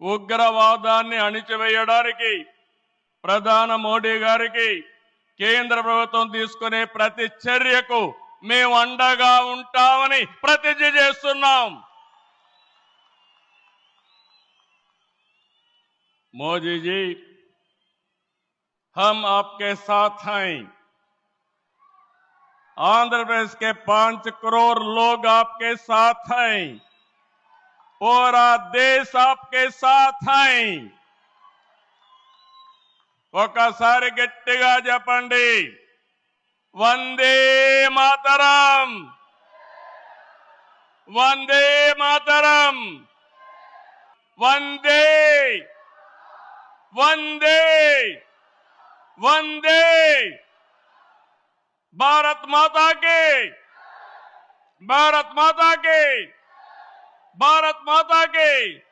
ఉగ్రవాదాన్ని అణిచివేయడానికి ప్రధాన మోడీ గారికి కేంద్ర ప్రభుత్వం తీసుకునే ప్రతి చర్యకు మేము అండగా ఉంటామని ప్రతిజ్ఞ చేస్తున్నాం मोदी जी हम आपके साथ हैं आंध्र प्रदेश के पांच करोड़ लोग आपके साथ हैं पूरा देश आपके साथ हैं ఒకసారి గట్టిగా చెప్పండి వందే మాతరం వందే మాతరం వందే వందే వందే భారత్ మాతా కి భారత్ మాతా కి भारत माता की।